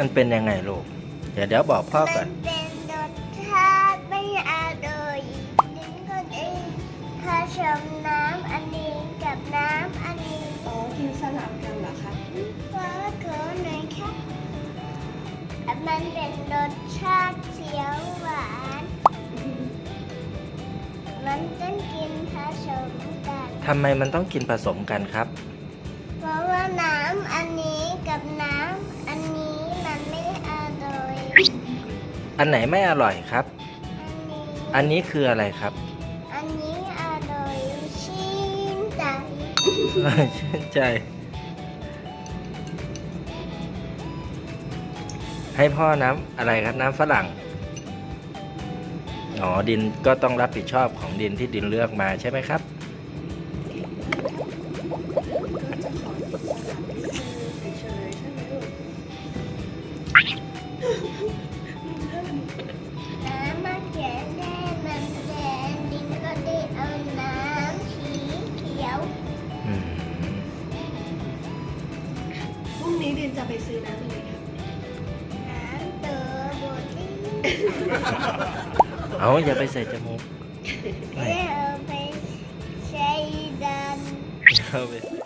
มันเป็นยังไงลูก เดี๋ยวเดี๋ยวบอกพ่อก่อน มันเป็นรสชาติไม่อร่อยดินก็ได้ผสมน้ำอันนี้กับน้ำอันนี้อ๋อกินสลับกันเหรอคะว่าเกินหน่อยครับมันเป็นรสชาติเขียวหวาน มันต้องกินผสมกัน ทำไมมันต้องกินผสมกันครับ เพราะว่าน้ำอันนี้กับน้ำ อันไหนไม่อร่อยครับอันนี้อันนี้คืออะไรครับ อันนี้อร่อยชื่นใจชื่นใจ ให้พ่อน้ำอะไรครับน้ำฝรั่ง อ๋อดินก็ต้องรับผิดชอบของดินที่ดินเลือกมาใช่ไหมครับก็จ พรุ่งนี้ดินจะไปซื้อน้ำอะไรคะน้ำเตอร์โบลิ่งเอาอย่าไปใส่จมูกแล้วเอาไปใช้ดัน เอาไป